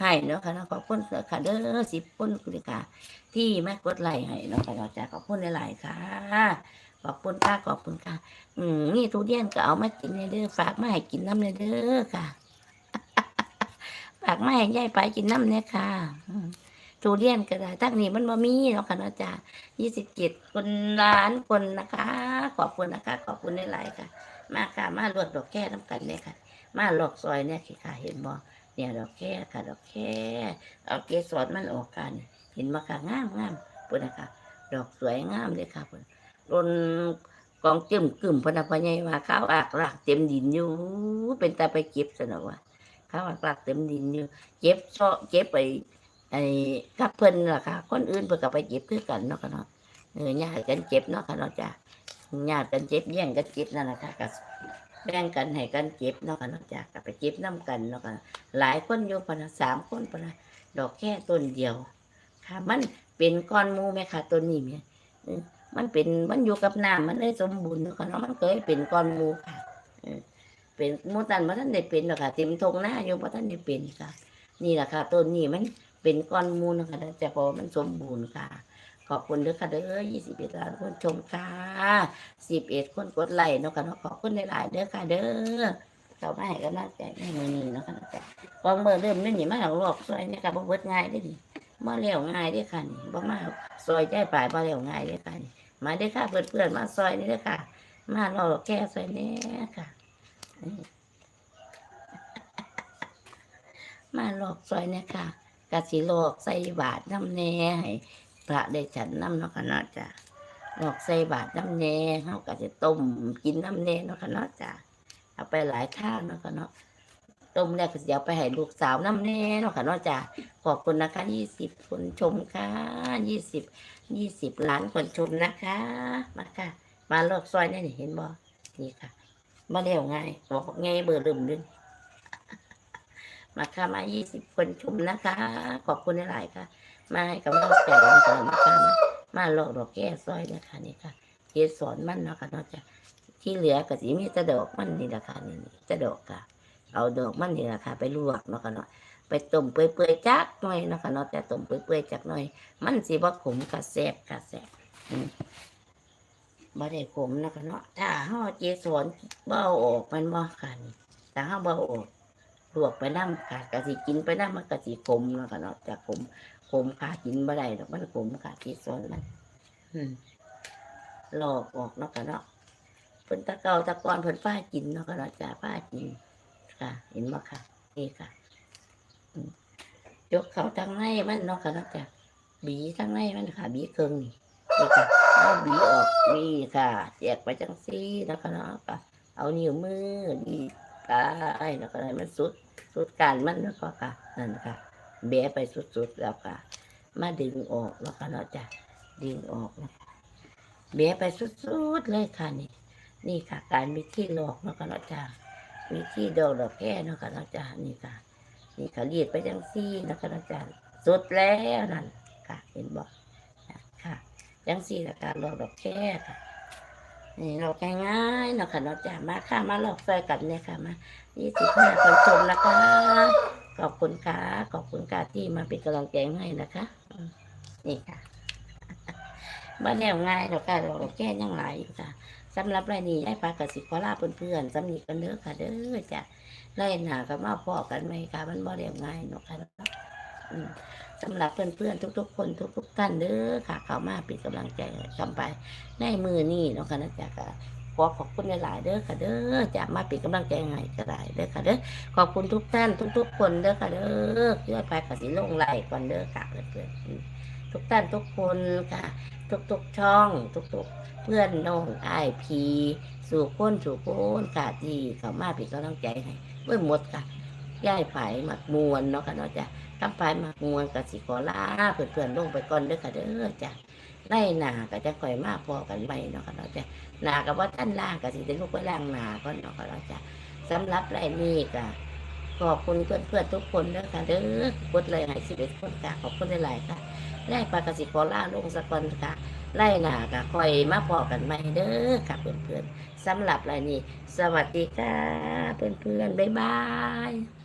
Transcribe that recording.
ให้เนาะค่ะเนาะขอบคุณค่ะเด้อสิบคนคุณค่ะที่มากดไลค์ให้เนาะค่ะเนาะจ้ะขอบคุณหลายๆค่ะ ขอบคุณค่ะขอบคุณค่ะ อืมนี่ทุเรียนก็เอามากินในเด้อฝากมาให้กินน้ำในเด้อค่ะฝากมาให้ยายไปกินน้ำเนี่ยค่ะทุเรียนก็ได้ทั้งนี้มันบ่มีเนาะค่ะเนาะจ้ะยี่สิบเจ็ดคนล้านคนนะคะ ขอบคุณนะคะ ขอบคุณหลายๆค่ะ มาค่ะมาลวดดอกแก้น้ำกันเนี่ยค่ะ มาหลอกซอยเนี่ยค่ะเห็นบ่ เนี่ยดอกแก้ค่ะดอกแก้เอาเกสรมันออกกันเห็นบ่ค่ะงามงามปุ่นนะคะดอกสวยงามเลยค่ะปุ่นรนกองจึมกึ่มพนักพญายว่าข้าวอักหลักเต็มดินอยู่เป็นตาไปเก็บสนอกว่าข้าวอักหลักเต็มดินอยู่เก็บเชาะเก็บไปไอ้กับเพิ่นล่ะค่ะ คนอื่นเพิ่นก็ไปเก็บคือกันเนาะค่ะเนาะเออญาติกันเก็บเนาะค่ะเนาะจ้ะญาติกันเจ็บแย่งกันเจ็บนั่นแหละค่ะก็ แบ่งกันให้กันเจ็บเนาะค่ะเนาจ้ะก็ไปเจ็บน้กันเนาะค่ะหลายคนอยู่ปะนะสามคนปะนะดอกแค่ต้นเดียว ค่ะ มันเป็นก้อนมูไหมค่ะต้นนี้เนี่ยมันเป็นมันอยู่กับน้ำมันได้สมบูรณ์เนาะค่ะเนาะมันเคยเป็นก้อนมูค่ะเป็นมูตันมาท่านได้เป็นหรอกค่ะเต็มทงหน้าอยู่มาท่านได้เป็นค่ะ นี่แหละค่ะต้นนี้มันเป็นก้อนมูนะคะแต่พอมันสมบูรณ์ค่ะ ขอบคุณเด้อค่ะเด้อยี่สิบเอ็ดล้านคนชมค่ะสิบเอ็ดคนกดไลค์เนาะค่ะเนาะขอบคุณหลายๆเด้อค่ะเด้อเขามาให้กำลังใจในมือนี้เนาะค่ะเนาะจ้ะกองเบอร์เริ่มนี่นี่มาหลอกซอยนี่ค่ะบ่เบิดง่ายได้อดิมาเลี้ยวง่ายเด้อค่ะนี่บ่มาซอยใจปลายมาเลี้ยวง่ายเด้อค่ะนี่มาเด้อค่ะเพื่อนเพื่อนๆมาซอยนี่เด้อค่ะ มาเราแก้ซอยแหน่ค่ะมาหลอกซอยเนี่ยค่ะกะสิหลอกใส่บาทน้ำแน่ให้ พระได้ฉันน้ำเนาะค่ะเนาะจ้ะหลอกใส่บาทน้ำแหน่เฮาก็จะต้มกินน้ำแหน่เนาะค่ะเนาะจ้ะเอาไปหลายข้างเนาะค่ะเนาะต้มแล้วก็เดี๋ยวไปให้ลูกสาวน้ำแหน่เนาะค่ะเนาะจ้ะขอบคุณนะคะยี่สิบคนชมค่ะยี่สิบยี่สิบล้านคนชมนะคะ มาค่ะ มาลิกซอยนี่นี่เห็นบ่นี่ค่ะมาเร็วง่ายบอกง่ายเบอร์ลืมด้วยมาค่ะมายี่สิบคนชมนะคะ ขอบคุณหลายค่ะ มาให้กำลังใจกันก่อนนะคะมามาหลอกดอกแก้ซอยนะคะนี่ค่ะเกสรมันเนาะค่ะนอกจากที่เหลือก็สิมีแต่ดอกมันนี่ละค่ะนี่นี่แต่ดอกค่ะ เอาดอกมันนี่ละค่ะ ไปลวกเนาะค่ะเนาะไปต้มเปื่อยๆจักหน่อยเนาะคะเนาะแต่ต้มเปื่อยๆจักหน่อย มันสิบ่ขมกะแซ่บกะแซ่บอืมบ่ได้ขมเนาะคะเนาะถ้าเฮาเจสวนเบาออกมันบ่ค่ะนี่ถ้าเฮาเบาออกลวกไปน้ำค่ะกะสิกินไปน้ำมันกะสิขมเนาะคะเนาะจะขม ขมค่ะกินบ่ได้ดอกมันขมค่ะเจสวนมันอืมลอกออกเนาะคะเนาะเพิ่นตะเกาตะกอนเพิ่นฟ้ากินเนาะคะเนาะจ้าฟ้ากินค่ะ เห็นบ่ค่ะนี่ค่ะยกเขาทางในมันเนาะค่ะเนาะจ้ะบีทางในมันค่ะ บีเครื่องนี่นี่ค่ะเอาบีออกนี่ค่ะแจกไปจังซี่เนาะค่ะเนาะค่ะเอานิ้วมือดีตายเนาะค่ะให้มันสุดสุดการมันเนาะค่ะนั่นค่ะ แบะไปสุดๆแล้วค่ะ มาดึงออกเนาะค่ะเนาะจ้ะดึงออกนะแบะไปสุดๆเลยค่ะนี่นี่ค่ะ การมีที่หลอกเนาะค่ะเนาะจ้ะมีที่ดอกดอกแค่เนาะค่ะเนาะจ้ะนี่ค่ะ นี่ค่ะเรียดไปจังซี่นะคะอาจารุดแล้วนั่นค่ะเห็นบอกค่ะจังซี่ละการหลอกดอกแค่ค่ะนี่เราง่ายๆเนาะค่ะเนาะจ้ามาค่ะมาหลอกซอยกันเนี่ยค่ะมายี่สิบห้าคนชมนะคะ ขอบคุณค่ะ ขอบคุณค่ะที่มาเป็นกำลังใจให้นะคะนี่ค่ะบ้านแนวง่ายเราค่ะเราแก้ยังหลายอยู่ค่ะสำหรับรายนี้ได้ปลากระสิขอลาเพื่อนๆสำนีกันเด้อค่ะเด้อจ้ะไล่หนาก็มาพอกันไหมค่ะมันบ่เรียบง่ายเนาะค่ะเนสำหรับเพื่อนๆทุก ๆ คนทุก ๆ ท่านเด้อค่ะ เขามาเป็นกำลังใจกำไปในมือนี่เนาะค่ะนะจ๊ะ ขอขอบคุณหลาย ๆ เด้อค่ะเด้อจะมาเป็นกำลังใจให้ก็ได้เด้อค่ะเด้อขอบคุณทุกท่านทุก ๆ คนเด้อค่ะเด้อเพื่อไปกับสิลงไหลก่อนเด้อค่ะเพื่อนๆทุกท่านทุกคนค่ะ ทุก ๆ ช่อง ทุก ๆ เพื่อนน้องไอพีสู่คนสู่คนค่ะที่เขามาเป็นกำลังใจให้เมื่อหมดค่ะย่ายไผ่หมักมวนเนาะค่ะเนาะจ้ะ กำไผ่หมักมวนกับสิขอลาเพื่อนๆลงไปก่อนเด้อค่ะเด้อจ้ะไล่หนาก็จะค่อยมาพอกันใหมเนาะค่ะเนาจ้ะหนากับว่าท่านล่างก็สิได้ลูกไปล่างหนาก่อนเนาะค่ะเนาจ้ะสำหรับไรนี้ก็ขอบคุณเพื่อนๆทุกคนเด้อค่ะเด้อกดเลยให้สิบเอ็ดคนค่ะขอบคุณหลายๆค่ะไล่ปลากระสิขอลาลงสักคนค่ะไล่หนาก็ค่อยมาพอกันใหม่เด้อค่ะเพื่อนๆสำหรับไรนี้สวัสดีค่ะเพื่อนๆบ๊ายบาย